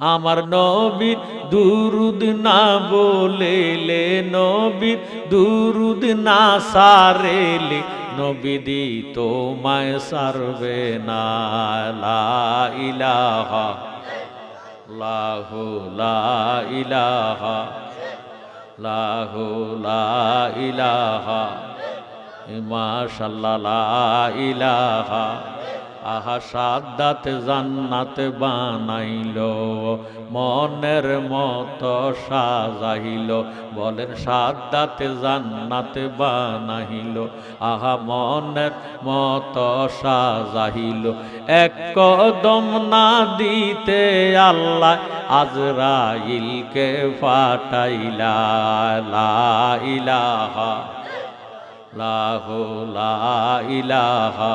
আমার নবীর দুরুদ না বলেলে নবীর দুরুদ না সারেলে নবীদি তোমায় সারবে না। ইলাহা লাহু লা ইলাহা লাহু লা ইলাহা মাশাল্লাহ লা ইলাহা আহা সাদাত জান্নাত বানাইল, মনের মতো সাজাইল। বলেন, সাদাত জান্নাত বানাইল, আহা মনের মত সাজাইল। এক কদম না দিতে আল্লাহ আজরাইলকে ফাটাইলা, লা ইলাহা, লাহু, লা ইলাহা।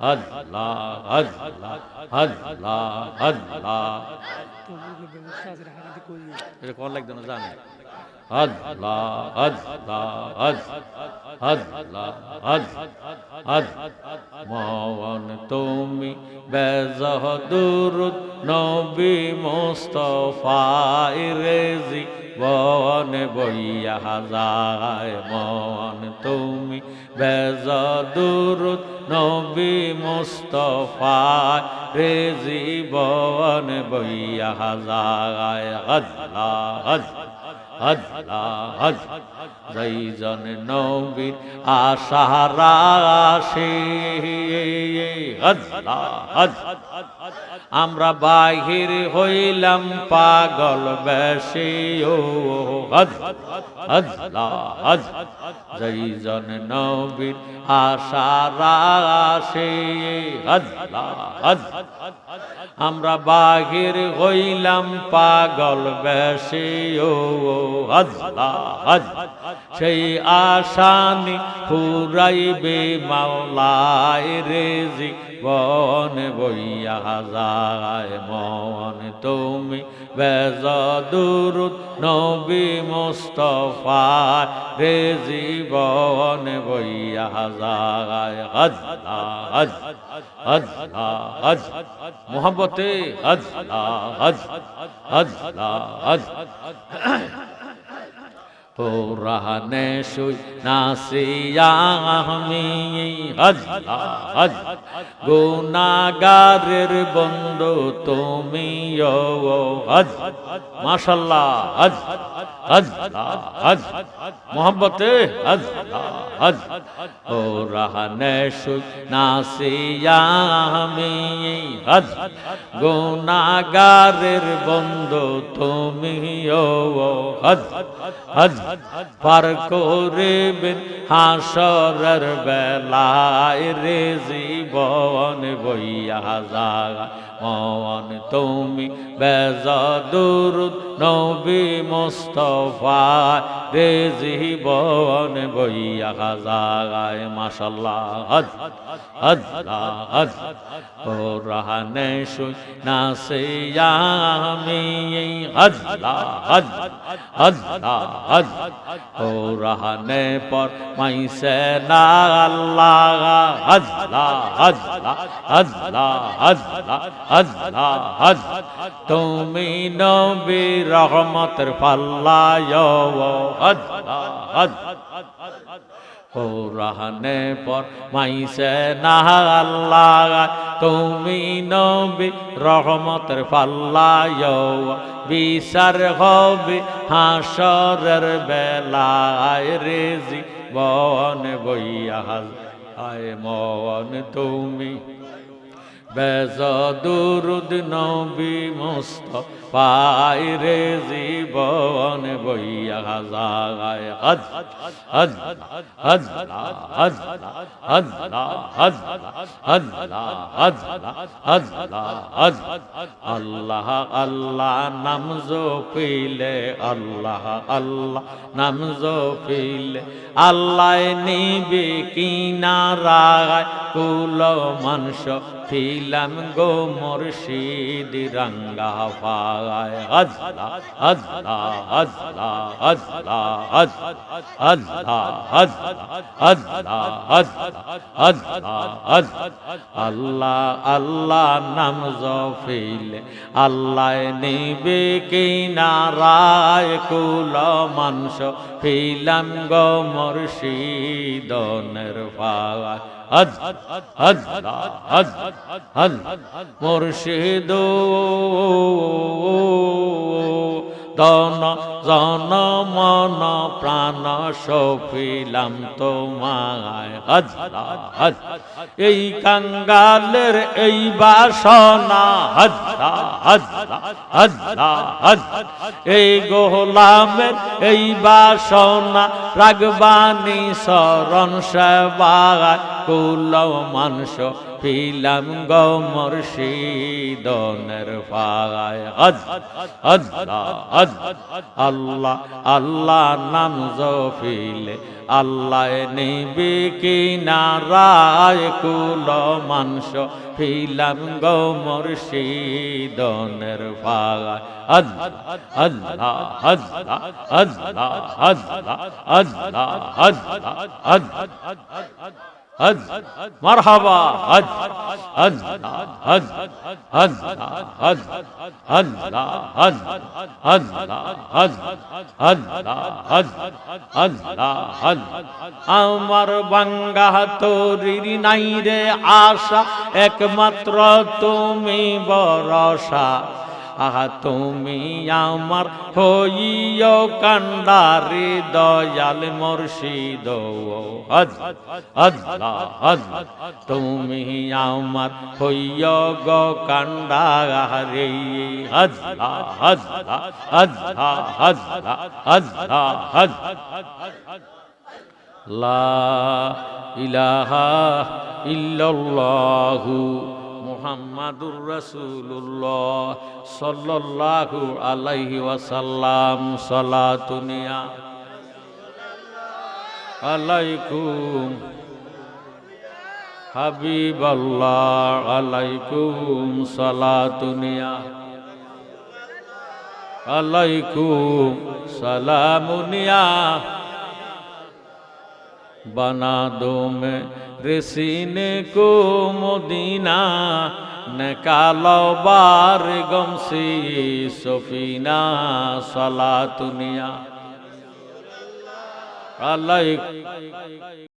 আল্লাহ আল্লাহ আল্লাহ এটা কোন লাগবে না জানি আল্লাহ আল্লাহ আল্লাহ আল্লাহ মন তুমি বেজহদুরুদ নবী মুস্তফায় রেজি বন বইয়া যায় মন তুমি বেজদুরুদ নবী মুস্তফা রে জীবন বইয়া যায় আল্লাহ আল্লাহ জৈজন নবীর আশারা আসে আমরা বাহির হইলাম পাগল বেশি, ও জৈজন নবীর আশারা আসে আমরা বাহির হইলাম পাগল বেশি, ও সেই আসানি ফুরাইবে মাওলায় রেজি বন বইয়া যায় মন। তুমি বেজ বেজদুরুদ নবী মুস্তফা রেজি বন বইয়া যায়। আল্লাহ আল্লাহ মোহাম্মতে আল্লাহ। আল্লাহ কোরআনে শুই নাসিয়া আমি আল্লাহ গুনাগারের বন্ধু তুমি মাশাল্লাহ মোহাম্মতে কোরআনে শুই নাসিয়া আমি গুনাগারের বন্ধু তুমি হজ হজ পার করিবেন হাসরের বেলায় রে জীবন বইয়া জাগা মন তুমি বেজদুরুদ নবী মুস্তফা রে জীবন বইয়া জাগায় মাশাল্লাহ হজ হজ হজ কোরআনে শুই নাসিয়া আমি হজ হজ হজ হজ কোরআনে পর মাইসে না আল্লাহ তুমি নবী রহমতের পাল্লায় কোরআনে পর মাইসে না আল্লাহ। তুমি নবী রহমতের পাল্লায় বিচার হবে হাসরের বেলায় রেজি বন বইয়া আয় মন তুমি। বেজদুরুদ নবী মস্ত পাই রে জীবন বইয়া যায় হজ হজ হজ হজ হজ হজ হজ হজ হজ হজ আল্লাহ আল্লাহ নাম জপিলে আল্লাহ আল্লাহ নাম জপিলে আল্লাহ নিবে কিনারায় কুল মানস ফিলাম গো মুর্শিদ রঙ্গা আল্লাহ আল্লাহ নাম জফিল। আল্লাহ নিবে কিনারায় কুল মাংস ফিলাম গো মুর্শিদনের পায় হদ হদ হদ হদ মুর্শিদ দন জন মন প্রাণ সফিলাম তোমায় এই কাঙ্গালের এই বাসনা হজ হজ হজ হজ এই গোলামের এই বাসনা রাগবানি শরণ সেবায় কুল মানস ফিলাম গো হজ হজ আল্লাহ আল্লাহ নাম জফিলে আল্লাহ নিবি কিনারায় কুল মানস ফিলাম গো মুর্শিদনের পায় হজ হজ হজ হজ হজ হজ হজ হজ হজ মারহাবা হজ হজ হজ হজ হজ হজ হজ হজ হজ হজ হজ হজ হজ আমার বাঙ্গা তোরির নাই রে আশা একমাত্র তুমি বরসা আহা, তুমি আমার হইও কান্ডারি দয়াল মুর্শিদ। তুমি আমার হইও গো কান্ডারি হজ হজ হজ হজ হজ হজ লা ইলাহা ইল্লাল্লাহু মোহাম্মদুর রসুল্লাহ সাল্লাহু আলাইহি ওয়াসাল্লাম সালা আলাইকুম। হাবিব আল্লাহ আলাইকুম সালা তুনিয়া আলাইকুম সালামুনিয়া بنا دو میں کو مدینہ نکالا بار گمسی سی سفینہ صلاح دنیا۔ اللہ